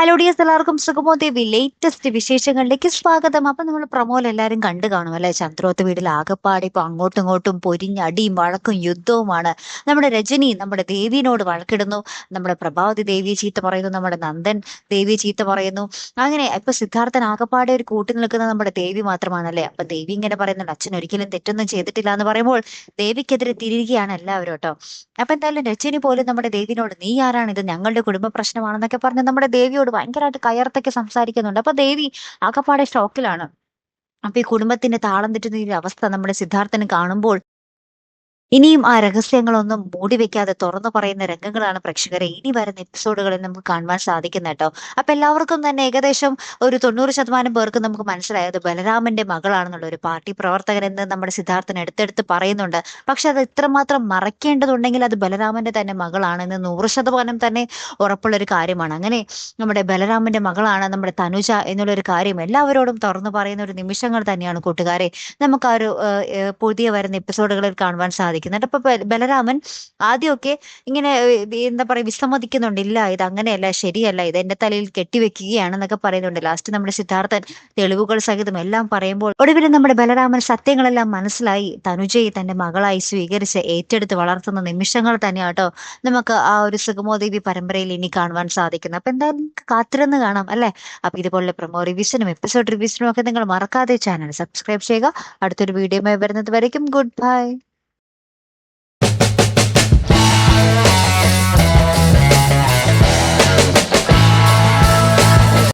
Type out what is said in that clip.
Hello ഡിയസ് എല്ലാവർക്കും സുഗമോ ദേവി latest വിശേഷങ്ങളിലേക്ക് സ്വാഗതം. അപ്പൊ നമ്മൾ പ്രമോൽ എല്ലാവരും കണ്ടു കാണും അല്ലെ? ചന്ദ്രോത്ത് വീട്ടിൽ ആകപ്പാടി ഇപ്പൊ അങ്ങോട്ടും ഇങ്ങോട്ടും പൊരിഞ്ഞടിയും വഴക്കും യുദ്ധവുമാണ്. നമ്മുടെ രജനി നമ്മുടെ ദേവിനോട് വഴക്കിടുന്നു. നമ്മുടെ പ്രഭാവതി ദേവിയെ ചീത്ത പറയുന്നു. നമ്മുടെ നന്ദൻ ദേവിയെ ചീത്ത പറയുന്നു. അങ്ങനെ ഇപ്പൊ സിദ്ധാർത്ഥൻ ആകപ്പാടെ ഒരു കൂട്ടി നിൽക്കുന്ന നമ്മുടെ ദേവി മാത്രമാണ് അല്ലെ അപ്പൊ ദേവി ഇങ്ങനെ പറയുന്നുണ്ട് അച്ഛൻ ഒരിക്കലും തെറ്റൊന്നും ചെയ്തിട്ടില്ല എന്ന് പറയുമ്പോൾ ദേവിക്കെതിരെ തിരിയുകയാണ് എല്ലാവരും കേട്ടോ. അപ്പൊ എന്തായാലും രജനി പോലും നമ്മുടെ ദേവിനോട് നീ ആരാണ്? ഇത് ഞങ്ങളുടെ കുടുംബ പ്രശ്നമാണെന്നൊക്കെ പറഞ്ഞ് നമ്മുടെ ദേവിയോട് ഭയങ്കരമായിട്ട് കയർത്തൊക്കെ സംസാരിക്കുന്നുണ്ട്. അപ്പൊ ദേവി ആകപ്പാടെ ഷോക്കിലാണ്. അപ്പൊ ഈ കുടുംബത്തിന്റെ താളം തെറ്റുന്ന ഈ അവസ്ഥ നമ്മുടെ സിദ്ധാർത്ഥന് കാണുമ്പോൾ ഇനിയും ആ രഹസ്യങ്ങളൊന്നും മൂടി വെക്കാതെ തുറന്നു പറയുന്ന രംഗങ്ങളാണ് പ്രേക്ഷകരെ ഇനി വരുന്ന എപ്പിസോഡുകളിൽ നമുക്ക് കാണുവാൻ സാധിക്കുന്നത് കേട്ടോ. അപ്പൊ എല്ലാവർക്കും തന്നെ ഏകദേശം ഒരു തൊണ്ണൂറ് ശതമാനം പേർക്ക് നമുക്ക് മനസ്സിലായത് ബലരാമന്റെ മകളാണെന്നുള്ള ഒരു പാർട്ടി പ്രവർത്തകൻ എന്ന് നമ്മുടെ സിദ്ധാർത്ഥൻ എടുത്തെടുത്ത് പറയുന്നുണ്ട്. പക്ഷെ അത് ഇത്രമാത്രം മറയ്ക്കേണ്ടതുണ്ടെങ്കിൽ അത് ബലരാമന്റെ തന്നെ മകളാണെന്ന് നൂറ് ശതമാനം തന്നെ ഉറപ്പുള്ള ഒരു കാര്യമാണ്. അങ്ങനെ നമ്മുടെ ബലരാമന്റെ മകളാണ് നമ്മുടെ തനുജ എന്നുള്ള ഒരു കാര്യം എല്ലാവരോടും തുറന്നു പറയുന്ന ഒരു നിമിഷങ്ങൾ തന്നെയാണ് കൂട്ടുകാരെ. നമുക്ക് ആ ഒരു പുതിയ വരുന്ന എപ്പിസോഡുകളിൽ കാണുവാൻ സാധിക്കുന്നുണ്ട് അപ്പൊ ബലരാമൻ ആദ്യമൊക്കെ ഇങ്ങനെ എന്താ പറയാ വിസമ്മതിക്കുന്നുണ്ട്. ഇല്ല ഇത് അങ്ങനെയല്ല ശരിയല്ല ഇത് എന്റെ തലയിൽ കെട്ടിവെക്കുകയാണെന്നൊക്കെ പറയുന്നുണ്ട്. ലാസ്റ്റ് നമ്മുടെ സിദ്ധാർത്ഥൻ തെളിവുകൾ സഹിതം എല്ലാം പറയുമ്പോൾ ഒടുവിൽ നമ്മുടെ ബലരാമൻ സത്യങ്ങളെല്ലാം മനസ്സിലായി. തനുജയെ തന്റെ മകളായി സ്വീകരിച്ച് ഏറ്റെടുത്ത് വളർത്തുന്ന നിമിഷങ്ങൾ തന്നെയാട്ടോ നമുക്ക് ആ ഒരു സുഗമോദേവി പരമ്പരയിൽ ഇനി കാണുവാൻ സാധിക്കുന്നു അപ്പൊ എന്തായാലും കാത്തിരുന്ന് കാണാം അല്ലെ? അപ്പൊ ഇതുപോലെ പ്രൊമോ റിവിഷനും എപ്പിസോഡ് റിവിഷനും ഒക്കെ നിങ്ങൾ മറക്കാതെ ചാനൽ സബ്സ്ക്രൈബ് ചെയ്യുക. അടുത്തൊരു വീഡിയോ വരുന്നത് വരയ്ക്കും. Good bye